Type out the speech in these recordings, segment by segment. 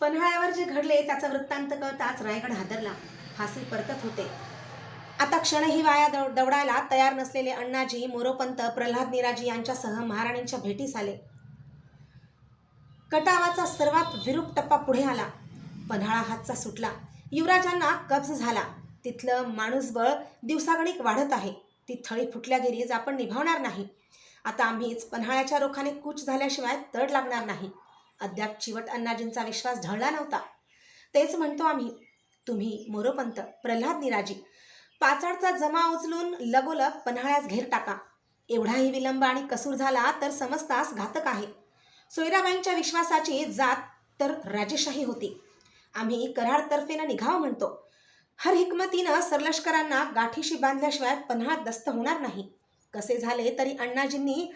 पन्हाळ्यावर जे घडले त्याचा वृत्तांत कळताच रायगड हादरला. फासी परतत होते. आता क्षणही वाया दौ दौडायला तयार नसलेले अण्णाजी मोरोपंत प्रल्हाद निराजी यांच्यासह महाराणींच्या भेटीस आले. कटावाचा सर्वात विरूप टप्पा पुढे आला. पन्हाळा हातचा सुटला. युवराजांना कब्ज झाला. तिथलं माणूसबळ दिवसागणिक वाढत आहे. ती थळी फुटल्यागिरीज आपण निभावणार नाही. आता आम्हीच पन्हाळ्याच्या रोखाने कूच झाल्याशिवाय तड लागणार नाही. अद्याप चिवट अण्णाजींचा विश्वास ढळला नव्हता. तेच म्हणतो आम्ही तुम्ही मोरोपंत प्रल्हाद निराजी पाचाडचा जमा उचलून लगोलग पन्हाळ्यास घेर टाका. एवढाही विलंब आणि कसूर झाला तर समजतास घातक आहे. सोयराबाईंच्या विश्वासाची जात तर राजेशाही होती. आम्ही कराड तर्फेनं म्हणतो. हर हिकमतीनं सरलष्करांना गाठीशी बांधल्याशिवाय पन्हाळ्यात दस्त होणार नाही. कसे झाले तरी अण्णाजींनी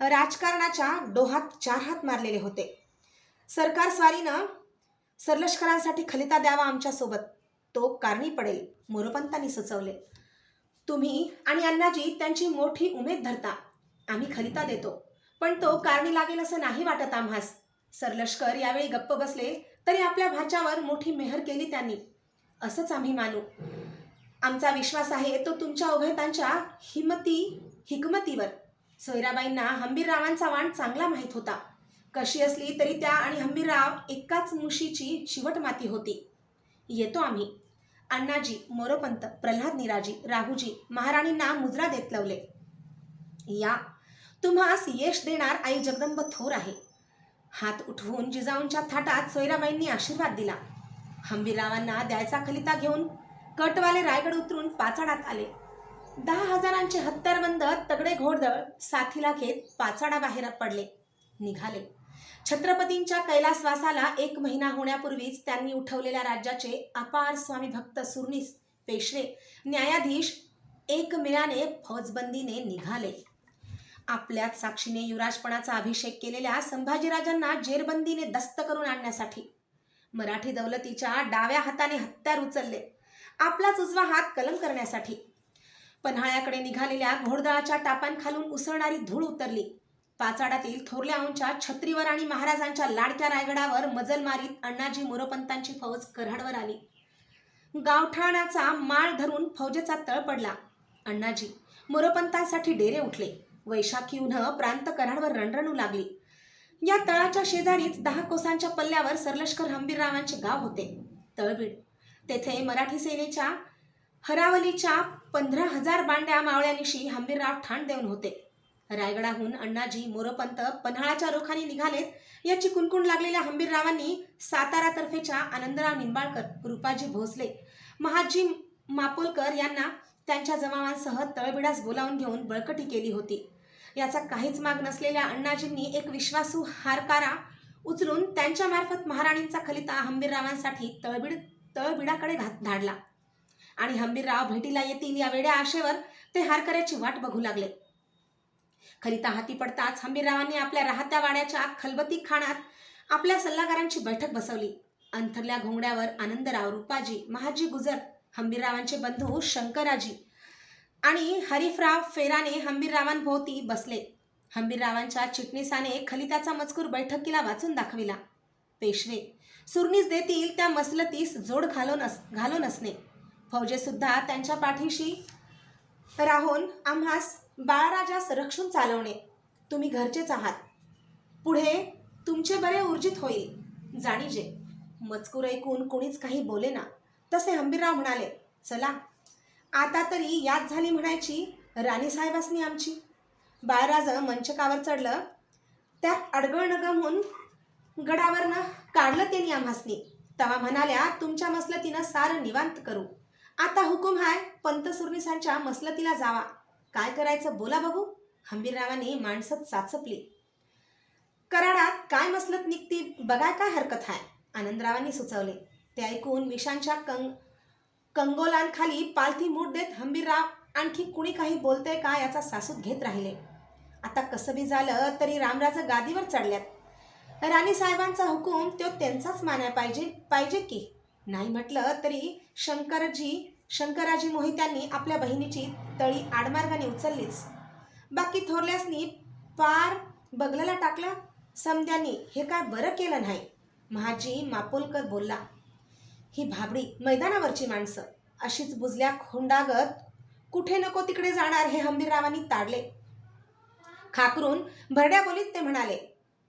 राजकारणाच्या डोहात चार हात मारलेले होते. सरकार स्वारीनं सरलष्करांसाठी खलिता द्यावा आमच्यासोबत तो कारणी पडेल मोरोपंतांनी सुचवले. तुम्ही आणि अण्णाजी त्यांची मोठी उमेद धरता. आम्ही खलिता देतो. पण तो कारणी लागेल असं नाही वाटत आम्हास. सरलष्कर यावेळी गप्प बसले तरी आपल्या भाच्यावर मोठी मेहर केली त्यांनी. असंच आम्ही मानू. आमचा विश्वास आहे तो तुमच्या उभयतांच्या हिमती हिकमतीवर. सोयराबाईंना हंबीररावांचा वाण चांगला माहीत होता. कशी असली तरी त्या आणि हंबीरराव एकाच मुशीची चिवट माती होती. येतो आम्ही. अण्णाजी मोरोपंत प्रल्हाद निराजी राहूजी महाराणींना मुजरा देत लावले. या तुम्हास यश देणार आई जगदंब थोर आहे. हात उठवून जिजाऊंच्या थाटात सोयराबाईंनी आशीर्वाद दिला. हंबीररावांना द्यायचा खलिता घेऊन कटवाले रायगड उतरून पाचाडात आले. दहा हजारांचे हत्यारबंद तगडे घोडदळ साथीला घेत पाचाडा बाहेर पडले. निघाले. छत्रपतींच्या कैलासवासाला एक महिना होण्यापूर्वीच त्यांनी उठवलेल्या राज्याचे अपार स्वामी भक्त सुरनीस पेशवे न्यायाधीश एकमेळाने फौजबंदीने निघाले. आपल्याच साक्षीने युवराजपणाचा अभिषेक केलेल्या संभाजीराजांना जेरबंदीने दस्त करून आणण्यासाठी मराठी दौलतीच्या डाव्या हाताने हत्यार उचलले आपलाच उजवा हात कलम करण्यासाठी. पन्हाळ्याकडे निघालेल्या घोडदळाच्या टापांखालून उसळणारी धूळ उतरली. पाचाडातील थोरल्या उंच्या छत्रीवर आणि महाराजांच्या लाडक्या रायगडावर मजल मारीत अण्णाजी मोरोपंतांची फौज कराडवर आली. गावठाणाचा माळ धरून फौजेचा तळ पडला. अण्णाजी मोरोपंतांसाठी डेरे उठले. वैशाखी उन्ह प्रांत कराडवर रणरणू लागली. या तळाच्या शेजारीच दहा कोसांच्या पल्ल्यावर सरलष्कर हंबीररावांचे गाव होते. तळबीड. तेथे मराठी सेनेच्या हरावलीच्या पंधरा हजार बांड्या मावळ्यानिशी हंबीरराव ठाण देऊन होते. रायगडाहून अण्णाजी मोरपंत पन्हाळाच्या रोखाने निघालेत याची कुणकुण लागलेल्या हंबीररावांनी सातारा तर्फेच्या आनंदराव निंबाळकर रुपाजी भोसले महाजी मापोलकर यांना त्यांच्या जमावांसह तळबिडास बोलावून घेऊन बळकटी केली होती. याचा काहीच माग नसलेल्या अण्णाजींनी एक विश्वासू हारकारा उचलून त्यांच्यामार्फत महाराणींचा खलिता हंबीररावांसाठी तळबीड तळबिडाकडे घात धाडला. आणि हंबीरराव भेटीला येतील या वेड्या आशेवर ते हारकऱ्याची वाट बघू लागले. खलिता हाती पडताच हंबीररावांनी आपल्या राहत्या वाड्याच्या खलबती खाणात आपल्या सल्लागारांची बैठक बसवली. अंथरल्या घोंगड्यावर आनंदराव रुपाजी महाजी गुजर हंबीररावांचे बंधू शंकराजी आणि हरिफराव फेराने हंबीररावांभोवती बसले. हंबीररावांच्या चिटणीसाने खलिताचा मजकूर बैठकीला वाचून दाखविला. पेशवे सुरणीस देतील त्या मसलतीस जोड घालून अस घालून असणे फौजेसुद्धा त्यांच्या पाठीशी राहून आम्हास बाळराजास रक्षून चालवणे. तुम्ही घरचेच आहात. पुढे तुमचे बरे ऊर्जित होईल. जाणीजे. मजकूर ऐकून कोणीच काही बोले ना. तसे हंबीरराव म्हणाले चला. आता तरी याद झाली म्हणायची राणीसाहेबासनी आमची. बाळराज मंचकावर चढलं. त्यात अडगळ नगमहून गडावरनं काढलं त्यांनी आम्हासनी. तवा म्हणाल्या तुमच्या मसलतीनं सारं निवांत करू. आता हुकूम हाय पंत सुरनिसांच्या मसलतीला जावा. काय करायचं बोला बघू हंबीररावांनी माणसं चाचपली. कराडात काय मसलत निघती बघाय काय हरकत हाय? आनंदरावांनी सुचवले. ते ऐकून विषांच्या कंग कंगोलांखाली पालथी मूठ देत हंबीरराव आणखी कुणी काही बोलतंय का याचा सासूत घेत राहिले. आता कसं बी झालं तरी रामराज गादीवर चढल्यात. राणी साहेबांचा हुकूम तो त्यांचाच मानाय पाहिजे पाहिजे की? नाही म्हटलं तरी शंकरजी शंकराजी मोहित्यांनी आपल्या बहिणीची तळी आडमार्गाने उचललीच. बाकी थोरल्यासनी पार बगलाला टाकला. समद्यानी हे काय बरं केलं नाही? महाजी मापोलकर बोलला ही भाबडी मैदानावरची माणसं. अशीच बुजल्या खोंडागत कुठे नको तिकडे जाणार हे हंबीररावांनी ताडले. खाकरून भरड्या बोलीत ते म्हणाले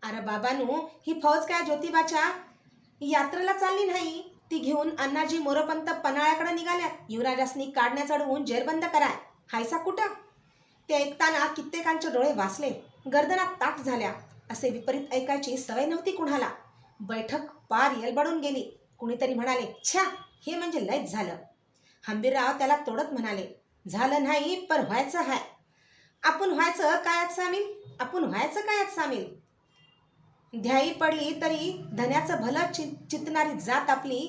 अरे बाबानू ही फौज काय ज्योतिबाच्या यात्रेला चालली नाही? ती घेऊन अण्णाजी मोरपंत पन्हाळ्याकडे निघाल्या. युवराजासनी काढण्या चढवून जेरबंद कराय. हायसा कुठं? ते ऐकताना कित्येकांचे डोळे वाचले गर्दनात ताट झाल्या. असे विपरीत ऐकायची सवय नव्हती कुणाला. बैठक पार येलबडून गेली. कुणीतरी म्हणाले छ्या हे म्हणजे लयच झालं. हंबीरराव त्याला तोडत म्हणाले झालं नाही पण व्हायचं आहे आपण व्हायचं कायात सामील? आपण व्हायचं कायात सामील? ध्याई पडली तरी धन्याचं भलं चि चितणारी जात आपली.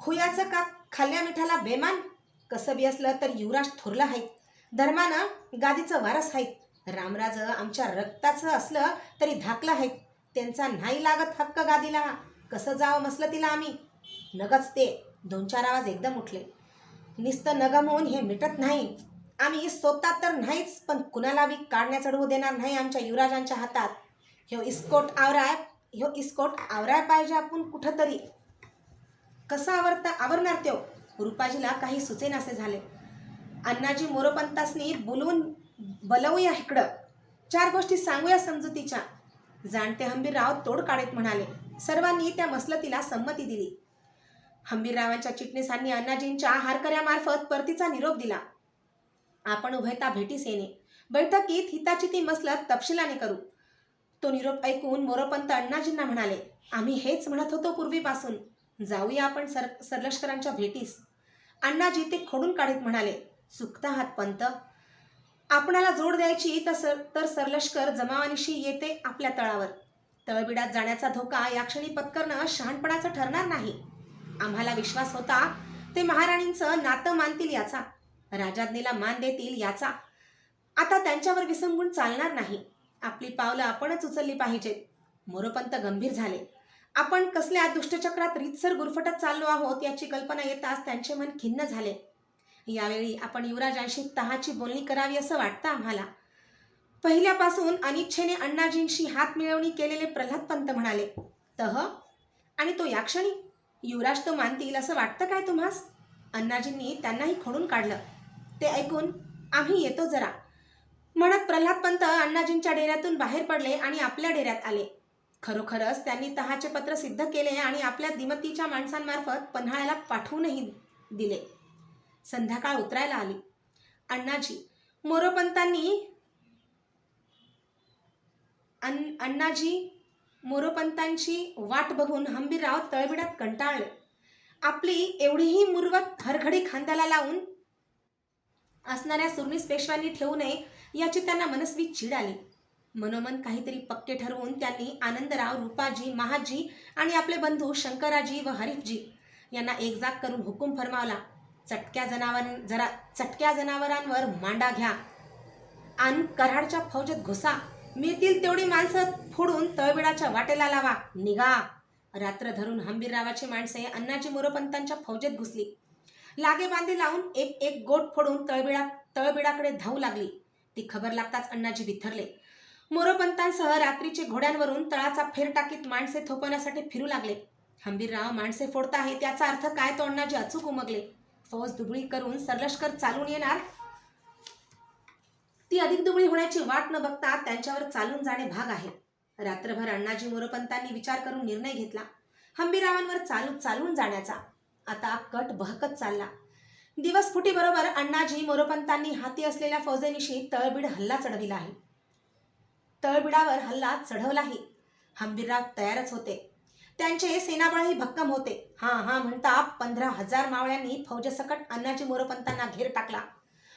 हुयाचं का खाल्ल्या मिठाला बेमान? कसं बी असलं तर युवराज थोरला आहेत धर्मानं गादीचं वारस आहेत रामराज आमच्या रक्ताचं असलं तरी धाकलं आहेत त्यांचा नाही लागत हक्क गादीला. कसं जावं मसलं तिला आम्ही? नगच ते दोन चार आवाज एकदम उठले. नुसतं नगम होऊन हे मिटत नाही. आम्ही स्वतः तर नाहीच पण कुणाला बी काढण्या चढवू देणार नाही आमच्या युवराजांच्या हातात. ह्यो इस्कोट आवराय ह्यो इस्कोट आवराय पाहिजे आपण कुठंतरी. कसं आवरता आवरणार त्यो? रुपाजीला काही सुचेनासे झाले. अण्णाजी मोरोपंतासनी बोलवून बलवूया इकडं चार गोष्टी सांगूया समजुतीच्या. जाणते हंबीरराव तोड काढत म्हणाले. सर्वांनी त्या मसलतीला संमती दिली. हंबीररावांच्या चिटणीसांनी अण्णाजींच्या हारकऱ्यामार्फत परतीचा निरोप दिला. आपण उभयता भेटीस येणे. बैठकीत हिताची ती मसलत तपशिलाने करू. तो निरोप ऐकून मोरोपंत अण्णाजींना म्हणाले आम्ही हेच म्हणत होतो पूर्वीपासून. जाऊया आपण सर सरलष्करांच्या भेटीस. अण्णाजी ते खोडून काढीत म्हणाले चुकता हात पंत. आपणाला जोड द्यायची तर सर तर सरलष्कर जमावानिशी येते आपल्या तळावर. तळबिडात जाण्याचा धोका या क्षणी पत्करणं शहाणपणाचं ठरणार नाही. आम्हाला विश्वास होता ते महाराणींचं नातं मानतील याचा. राजाज्ञेला मान देतील याचा. आता त्यांच्यावर विसंबून चालणार नाही. आपली पावलं आपणच उचलली पाहिजेत मोरोपंत गंभीर झाले. आपण कसल्या दुष्टचक्रात रीतसर गुरफटत चाललो आहोत याची कल्पना येताच त्यांचे मन खिन्न झाले. यावेळी आपण युवराजांशी तहाची बोलणी करावी असं वाटतं आम्हाला. पहिल्यापासून अनिच्छेने अण्णाजींशी हात मिळवणी केलेले प्रल्हाद पंत म्हणाले तह? आणि तो या क्षणी युवराज तो मानतील असं वाटतं काय तुम्हास? अण्णाजींनी त्यांनाही खोडून काढलं. ते ऐकून आम्ही येतो जरा. म्हणत प्रल्हाद पंत अण्णाजींच्या डेऱ्यातून बाहेर पडले आणि आपल्या डेऱ्यात आले. खरोखरच त्यांनी तहाचे पत्र सिद्ध केले आणि आपल्या दिमतीच्या माणसांमार्फत पन्हाळ्याला पाठवूनही दिले. संध्याकाळ उतरायला आली. अण्णाजी मोरोपंतांनी अण्णाजी मोरोपंतांची वाट बघून हंबीरराव तळबिडात कंटाळले. आपली एवढीही मुरवत हरघडी खांद्याला लावून असणाऱ्या सुरनीस पेशव्यांनी ठेवू नये याची त्यांना मनस्वी चीड आली. मनोमन काहीतरी पक्के ठरवून त्यांनी आनंदराव रूपाजी महाजी आणि आपले बंधू शंकराजी व हरीफजी यांना एकजाग करून हुकूम फरमावला चटक्या जनावर जरा चटक्या जनावरांवर मांडा घ्या. आणि कराडच्या फौजेत घुसा. मिळतील तेवढी माणसं फोडून तळबिडाच्या वाटेला लावा. निघा. रात्र धरून हंबीररावाची माणसे अण्णाजी मोरोपंतांच्या फौजेत घुसली. लागे बांधे लावून एक एक गोट फोडून तळबिडा तळबिडाकडे धावू लागली. ती खबर लागताच अण्णाजी बिथरले मोरोपंतांसह रात्रीचे घोड्यांवरून तळाचा फेर टाकीत माणसे थोपवण्यासाठी फिरू लागले. हंबीरराव माणसे फोडता आहे त्याचा अर्थ काय तो अण्णाजी अचूक उमगले. फौज दुबळी करून सरलष्कर चालून येणार? ती अधिक दुबळी होण्याची वाट न बघता त्यांच्यावर चालून जाणे भाग आहे. रात्रभर अण्णाजी मोरोपंतांनी विचार करून निर्णय घेतला. हंबीरावांवर चालू चालून जाण्याचा. आता कट बहकत चालला. दिवस फुटीबरोबर अण्णाजी मोरोपंतांनी हाती असलेल्या फौजेनिशी तळबीड हल्ला चढविला आहे. तळबिडावर हल्ला चढवलाही हंबीरराव तयारच होते. त्यांचे सेनाबळही भक्कम होते. हा हा म्हणता पंधरा हजार मावळ्यांनी फौजेसकट अण्णाजी मोरोपंतांना घेर टाकला.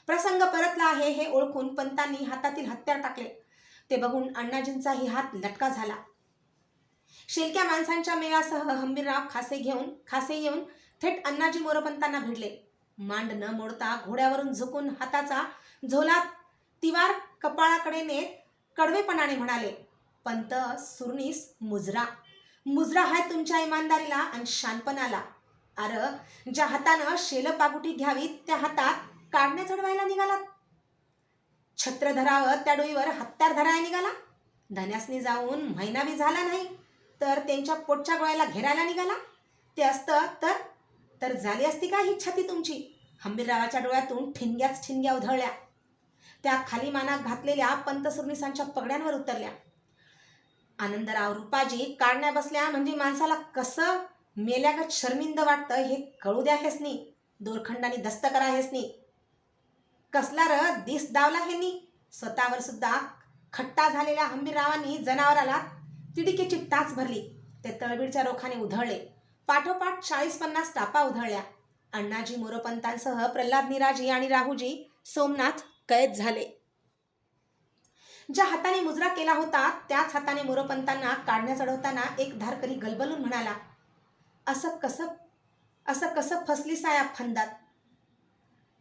प्रसंग परतला आहे हे ओळखून पंतांनी हातातील हत्यार टाकले. ते बघून अण्णाजींचाही हात लटका झाला. शेलक्या माणसांच्या मेळासह हंबीरराव खासे घेऊन खासे येऊन थेट अण्णाजी मोरोपंतांना भिडले. मांड न मोडता घोड्यावरून झुकून हाताचा झोला तिवार कपाळाकडे नेत कडवेपणाने म्हणाले पंत सुरनीस मुजरा. मुजरा हाय तुमच्या इमानदारीला आणि शानपणाला. अर ज्या हातानं शेल पागुटी घ्यावी त्या हातात काढण्या चढवायला निघाला छत्र धरावं त्या डोईवर हत्यार धरायला निघाला. धन्यासनी जाऊन महिना बी झाला नाही तर त्यांच्या पोटच्या गोळ्याला घेरायला निघाला. ते असतं तर तर झाली असती का ही छाती तुमची? हंबीररावाच्या डोळ्यातून ठिणग्याच ठिणग्या उधळल्या. त्या खाली माना घातलेल्या पंतसुर्निसांच्या पगड्यांवर उतरल्या. आनंदराव रूपाजी काढण्या बसल्या म्हणजे माणसाला कसं मेल्यागत शर्मिंद वाटतं हे कळू द्या हेसनी. दोरखंडाने दस्त करा हेसनी. कसला र दिस दावला हेनी. स्वतःवर सुद्धा खट्टा झालेल्या हंबीररावांनी जनावराला तिडिकेची टाच भरली. ते तळबीडच्या रोखाने उधळले. पाठोपाठ चाळीस पन्नास टापा उधळल्या. अण्णाजी मोरोपंतांसह प्रल्हाद निराजी आणि राहुजी सोमनाथ कैद झाले. ज्या हाताने मुजरा केला होता त्याच हाताने मोरोपंतांना काढण्या चढवताना एक धारकरी गलबलून म्हणाला असं कसं असं कसं फसली साया फंदात?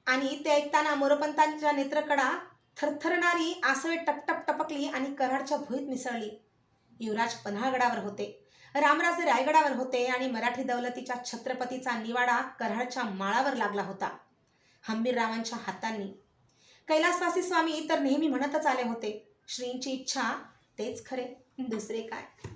आणि ते ऐकताना मोरोपंतांच्या नेत्रकडा थरथरणारी आसवे टपटप टपकली आणि कराडच्या भुईत मिसळली. युवराज पन्हाळगडावर होते. रामराजे रायगडावर होते आणि मराठी दौलतीच्या छत्रपतीचा निवाडा कराडच्या माळावर लागला होता. हंबीररावांच्या हातांनी. कैलासवासी स्वामी तर नेहमी म्हणतच आले होते श्रींची इच्छा तेच खरे दुसरे काय?